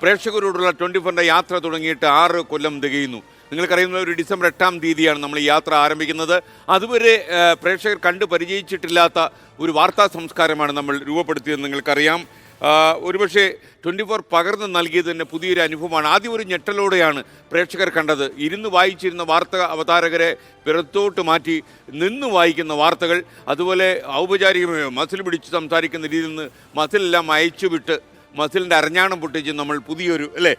പ്രേക്ഷകരോടുള്ള twenty ഫോറിന്റെ യാത്ര തുടങ്ങിയിട്ട് ആറ് കൊല്ലം തികയുന്നു. നിങ്ങൾക്കറിയുന്ന ഒരു ഡിസംബർ എട്ടാം തീയതിയാണ് നമ്മൾ യാത്ര ആരംഭിക്കുന്നത്. അതുവരെ പ്രേക്ഷകർ കണ്ടു പരിചയിച്ചിട്ടില്ലാത്ത ഒരു വാർത്താ സംസ്കാരമാണ് നമ്മൾ രൂപപ്പെടുത്തിയതെന്ന് നിങ്ങൾക്കറിയാം. ഒരുപക്ഷെ ട്വന്റി ഫോർ പകർന്ന് നൽകിയത് തന്നെ പുതിയൊരു അനുഭവമാണ്. ആദ്യം ഒരു ഞെട്ടലോടെയാണ് പ്രേക്ഷകർ കണ്ടത്. ഇരുന്ന് വായിച്ചിരുന്ന വാർത്ത അവതാരകരെ പിറത്തോട്ട് മാറ്റി നിന്ന് വായിക്കുന്ന വാർത്തകൾ അതുപോലെ ഔപചാരികമായോ മസിൽ പിടിച്ച് സംസാരിക്കുന്ന രീതിയിൽ നിന്ന് മസിലെല്ലാം അയച്ചുവിട്ട് മസിലിന്റെ അരഞ്ഞാണം പൊട്ടിച്ച് നമ്മൾ പുതിയൊരു അല്ലേ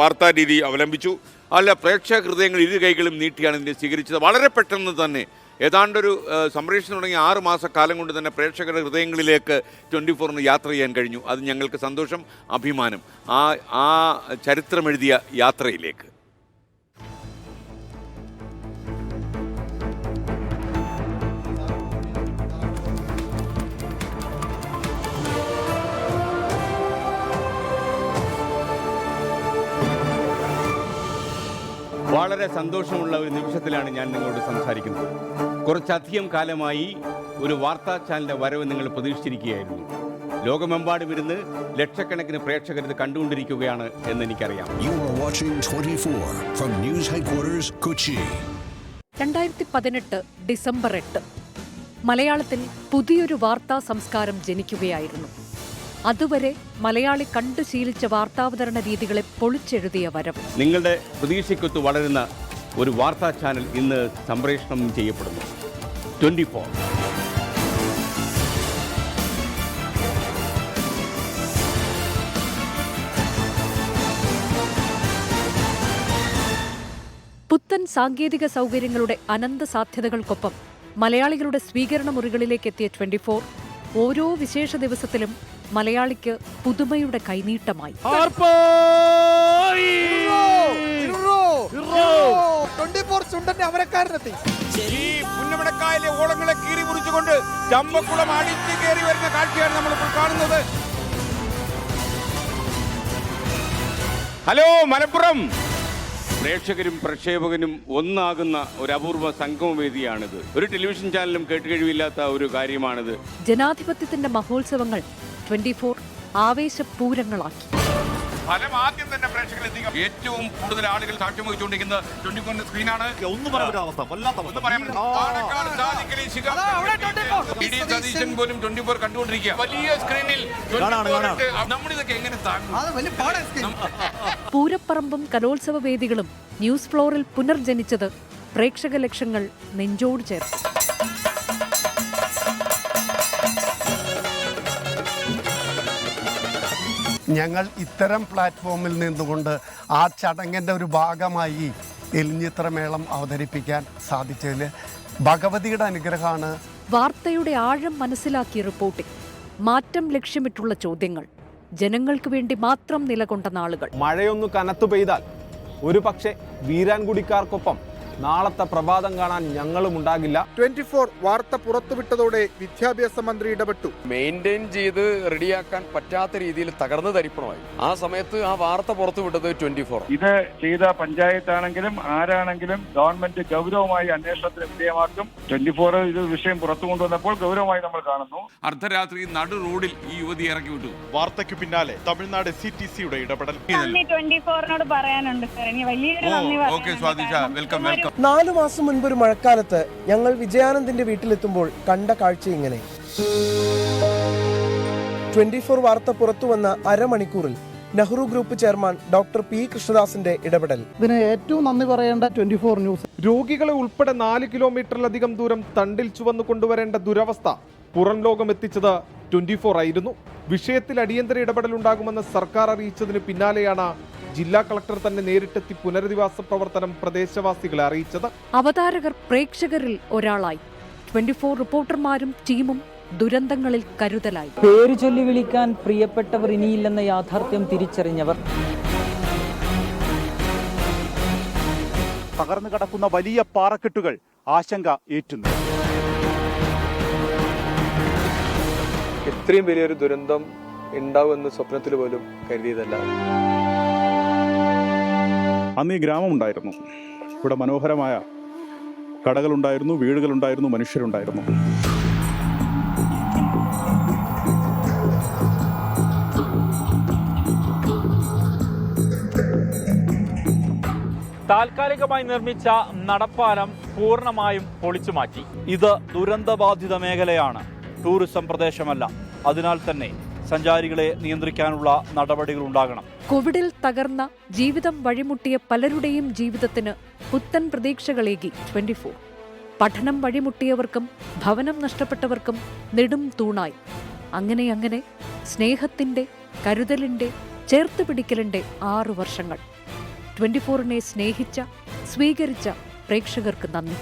വാർത്താ രീതി അവലംബിച്ചു. അല്ല പ്രേക്ഷക ഹൃദയങ്ങൾ ഇരു കൈകളും നീട്ടിയാണ് ഇതിനെ സ്വീകരിച്ചത്. വളരെ പെട്ടെന്ന് തന്നെ ഏതാണ്ടൊരു സംപ്രേഷണം തുടങ്ങി ആറ് മാസക്കാലം കൊണ്ട് തന്നെ പ്രേക്ഷകരുടെ ഹൃദയങ്ങളിലേക്ക് ട്വന്റി ഫോറിന് യാത്ര ചെയ്യാൻ കഴിഞ്ഞു. അത് ഞങ്ങൾക്ക് സന്തോഷം അഭിമാനം. ആ ആ ചരിത്രമെഴുതിയ യാത്രയിലേക്ക്. വളരെ സന്തോഷമുള്ള ഒരു നിമിഷത്തിലാണ് ഞാൻ നിങ്ങളോട് സംസാരിക്കുന്നത്. കുറച്ചധികം കാലമായി ഒരു വാർത്താ ചാനലിന്റെ വരവ് നിങ്ങൾ പ്രതീക്ഷിച്ചിരിക്കുകയായിരുന്നു. ലോകമെമ്പാടും ഇരുന്ന് ലക്ഷക്കണക്കിന് പ്രേക്ഷകർ ഇത് കണ്ടുകൊണ്ടിരിക്കുകയാണ് എന്ന് എനിക്കറിയാം You are watching 24 from news Headquarters, Kochi. രണ്ടായിരത്തി പതിനെട്ട് ഡിസംബർ എട്ട്. മലയാളത്തിൽ പുതിയൊരു വാർത്താ സംസ്കാരം ജനിക്കുകയായിരുന്നു. അതുവരെ മലയാളി കണ്ടു ശീലിച്ച വാർത്താവതരണ രീതികളെ പൊളിച്ചെഴുതിയ വരവ് നിങ്ങളുടെ പ്രതീക്ഷയ്ക്കൊത്ത് വളരുന്ന ഒരു വാർത്താ ചാനൽ ഇന്ന് സംപ്രേഷണം ചെയ്യപ്പെടുന്നു. ട്വന്റി ഫോർ പുത്തൻ സാങ്കേതിക സൗകര്യങ്ങളുടെ അനന്ത സാധ്യതകൾക്കൊപ്പം മലയാളികളുടെ സ്വീകരണ മുറികളിലേക്ക് എത്തിയ ട്വന്റി ഫോർ ഓരോ വിശേഷ ദിവസത്തിലും മലയാളിക്ക് പുതുമയുടെ കൈനീട്ടമായി. അമരക്കാരനെത്തി ഈ പുന്നമടക്കായലെ ഓളങ്ങളെ കീറി മുറിച്ചുകൊണ്ട് ചമ്പക്കുളം അടിച്ചു കയറി വരുന്ന കാഴ്ചയാണ് നമ്മളിപ്പോൾ കാണുന്നത്. ഹലോ മലപ്പുറം. പ്രേക്ഷകരും പ്രക്ഷേപകനും ഒന്നാകുന്ന ഒരു അപൂർവ സംഗമവേദിയാണിത്. ഒരു ടെലിവിഷൻ ചാനലും കേട്ടുകഴിവില്ലാത്ത ഒരു കാര്യമാണിത്. ജനാധിപത്യത്തിന്റെ മഹോത്സവങ്ങൾ ട്വന്റി ഫോർ ആവേശപൂരങ്ങളാക്കി. ഫലം ആദ്യം തന്നെ പ്രേക്ഷകരിലെത്തിക്കും ഏറ്റവും കൂടുതൽ ആളുകൾ സാക്ഷ്യം വഹിച്ചുകൊണ്ടിരിക്കുന്നത് ട്വന്റി ഫോറിന്റെ സ്ക്രീനാണ് ഒന്നും പറയാൻ അവസ്ഥ. വല്ലാത്ത പറയാൻ സതീശൻ പോലും ട്വന്റി ഫോർ. കണ്ടുകൊണ്ടിരിക്കുക. വലിയ സ്ക്രീനിൽ. നമ്മളിതൊക്കെ എങ്ങനെ താങ്ങും? അത് വലിയ പാടാ പൂരപ്പറമ്പും കലോത്സവ വേദികളും ന്യൂസ് ഫ്ലോറിൽ പുനർജനിച്ചത് പ്രേക്ഷക ലക്ഷങ്ങൾ നെഞ്ചോട് ചേർത്തു. ഞങ്ങൾ ഇത്തരം പ്ലാറ്റ്ഫോമിൽ നിന്നുകൊണ്ട് ആ ചടങ്ങിന്റെ ഒരു ഭാഗമായി എലിഞ്ഞിത്രമേളം അവതരിപ്പിക്കാൻ സാധിച്ചതിൽ ഭഗവതിയുടെ അനുഗ്രഹമാണ്. വാർത്തയുടെ ആഴം മനസ്സിലാക്കിയ റിപ്പോർട്ടിംഗ് മാറ്റം ലക്ഷ്യമിട്ടുള്ള ചോദ്യങ്ങൾ ജനങ്ങൾക്ക് വേണ്ടി മാത്രം നിലകൊണ്ട നാളുകൾ. മഴയൊന്നു കനത്തു പെയ്താൽ ഒരു പക്ഷേ വീരാൻകുടിക്കാർക്കൊപ്പം നാളത്തെ പ്രഭാതം കാണാൻ ഞങ്ങളും ഉണ്ടാകില്ല. ട്വന്റി ഫോർ വാർത്ത പുറത്തുവിട്ടതോടെ വിദ്യാഭ്യാസ മന്ത്രി ഇടപെട്ടു. മെയിന്റെയിൻ ചെയ്ത് റെഡിയാക്കാൻ പറ്റാത്ത രീതിയിൽ തകർന്നു തരിപ്പണമായി. ആ സമയത്ത് ആ വാർത്ത പുറത്തുവിട്ടത് ട്വന്റി ഫോർ ഇത് ചെയ്ത പഞ്ചായത്താണെങ്കിലും ആരാണെങ്കിലും ഗവൺമെന്റ് ഗൗരവമായി അന്വേഷണത്തിന് വിധേയമാക്കും. ട്വന്റി ഫോർ ഇത് വിഷയം പുറത്തു കൊണ്ടുവന്നപ്പോൾ ഗൗരവമായി നമ്മൾ കാണുന്നു. അർദ്ധരാത്രി നടു റോഡിൽ ഈ യുവതി ഇറക്കി വിട്ടു. വാർത്തയ്ക്ക് പിന്നാലെ തമിഴ്നാട് സി ടി സിയുടെ ഇടപെടൽ. ട്വന്റി ഫോറിനോട് പറയാനുണ്ട് സാർ. ഇനി വലിയൊരു ഓക്കെ. സ്വാദിഷ welcome welcome. നാലു മാസം മുൻപ് ഒരു മഴക്കാലത്ത് ഞങ്ങൾ വിജയാനന്ദിന്റെ വീട്ടിലെത്തുമ്പോൾ കണ്ട കാഴ്ച ഇങ്ങനെ. ട്വന്റി ഫോർ വാർത്ത പുറത്തു വന്ന അരമണിക്കൂറിൽ Nehru group chairman doctor P കൃഷ്ണദാസിന്റെ ഇടപെടൽ. ഇതിന് ഏറ്റവും നന്ദി പറയേണ്ട ട്വന്റി ഫോർ ന്യൂസ്. രോഗികളെ ഉൾപ്പെടെ നാല് കിലോമീറ്ററിലധികം ദൂരം തണ്ടിൽ ചുവന്നു കൊണ്ടുവരേണ്ട ദുരവസ്ഥ പുറം ലോകം എത്തിച്ചത് ട്വന്റി ഫോർ ആയിരുന്നു. വിഷയത്തിൽ അടിയന്തര ഇടപെടൽ ഉണ്ടാകുമെന്ന് സർക്കാർ അറിയിച്ചതിന് പിന്നാലെയാണ് ജില്ലാ കളക്ടർ തന്നെ നേരിട്ടെത്തി പുനരധിവാസ പ്രവർത്തനം പ്രദേശവാസികളെ അറിയിച്ചത്. അവതാരകർ പ്രേക്ഷകരിൽ ഒരാളായി. ട്വന്റി ഫോർ റിപ്പോർട്ടർമാരും ടീമും ദുരന്തങ്ങളിൽ കരുതലായി. പേര് ചൊല്ലി വിളിക്കാൻ പ്രിയപ്പെട്ടവർ ഇനിയില്ലെന്ന യാഥാർത്ഥ്യം തിരിച്ചറിഞ്ഞവർ. തകർന്നു കിടക്കുന്ന വലിയ പാറക്കെട്ടുകൾ ആശങ്ക ഏറ്റുന്നു. ഇത്രയും വലിയൊരു ദുരന്തം ഉണ്ടാവുമെന്ന് സ്വപ്നത്തിൽ പോലും കരുതിയതല്ല. അന്ന് ഈ ഗ്രാമമുണ്ടായിരുന്നു. ഇവിടെ മനോഹരമായ കടകളുണ്ടായിരുന്നു വീടുകളുണ്ടായിരുന്നു മനുഷ്യരുണ്ടായിരുന്നു. താൽക്കാലികമായി നിർമ്മിച്ച നടപ്പാലം പൂർണമായും പൊളിച്ചു മാറ്റി. ഇത് ദുരന്തബാധിത മേഖലയാണ്. ടൂറിസം പ്രദേശമല്ല. അതിനാൽ തന്നെ സഞ്ചാരികളെ നിയന്ത്രിക്കാനുള്ള നടപടികൾ ഉണ്ടാകണം. കോവിഡിൽ തകർന്ന ജീവിതം വഴിമുട്ടിയ പലരുടെയും ജീവിതത്തിന് പുത്തൻ പ്രതീക്ഷകളേകി ട്വന്റി ഫോർ പഠനം വഴിമുട്ടിയവർക്കും ഭവനം നഷ്ടപ്പെട്ടവർക്കും നെടും തൂണായി. അങ്ങനെ അങ്ങനെ സ്നേഹത്തിന്റെ കരുതലിന്റെ ചേർത്ത് പിടിക്കലിന്റെ ആറു വർഷങ്ങൾ. ട്വന്റി ഫോറിനെ സ്നേഹിച്ച സ്വീകരിച്ച പ്രേക്ഷകർക്ക് നന്ദി.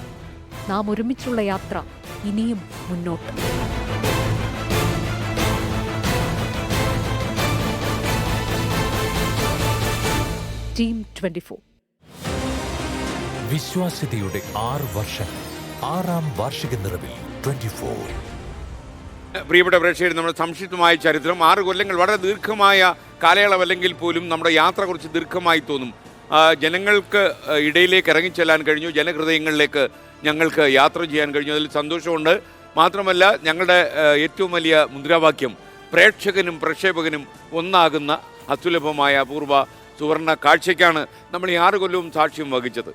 നാം ഒരുമിച്ചുള്ള യാത്ര ഇനിയും മുന്നോട്ട്. ടീം ട്വന്റി ഫോർ വിശ്വാസ്യതയുടെ ആറ് വർഷം ആറാം വാർഷിക നിറവിൽ ട്വന്റി ഫോർ പ്രിയപ്പെട്ട പ്രേക്ഷകർ നമ്മുടെ സംക്ഷിപ്തമായ ചരിത്രം ആറ് കൊല്ലങ്ങൾ വളരെ ദീർഘമായ കാലയളവല്ലെങ്കിൽ പോലും നമ്മുടെ യാത്ര കുറച്ച് ദീർഘമായി തോന്നും. ജനങ്ങൾക്ക് ഇടയിലേക്ക് ഇറങ്ങിച്ചെല്ലാൻ കഴിഞ്ഞു ജനഹൃദയങ്ങളിലേക്ക് ഞങ്ങൾക്ക് യാത്ര ചെയ്യാൻ കഴിഞ്ഞു. അതിൽ സന്തോഷമുണ്ട്. മാത്രമല്ല ഞങ്ങളുടെ ഏറ്റവും വലിയ മുദ്രാവാക്യം പ്രേക്ഷകനും പ്രക്ഷേപകനും ഒന്നാകുന്ന അസുലഭമായ അപൂർവ സുവർണ കാഴ്ചയ്ക്കാണ് നമ്മൾ ഈ ആറ് കൊല്ലവും സാക്ഷ്യം വഹിച്ചത്.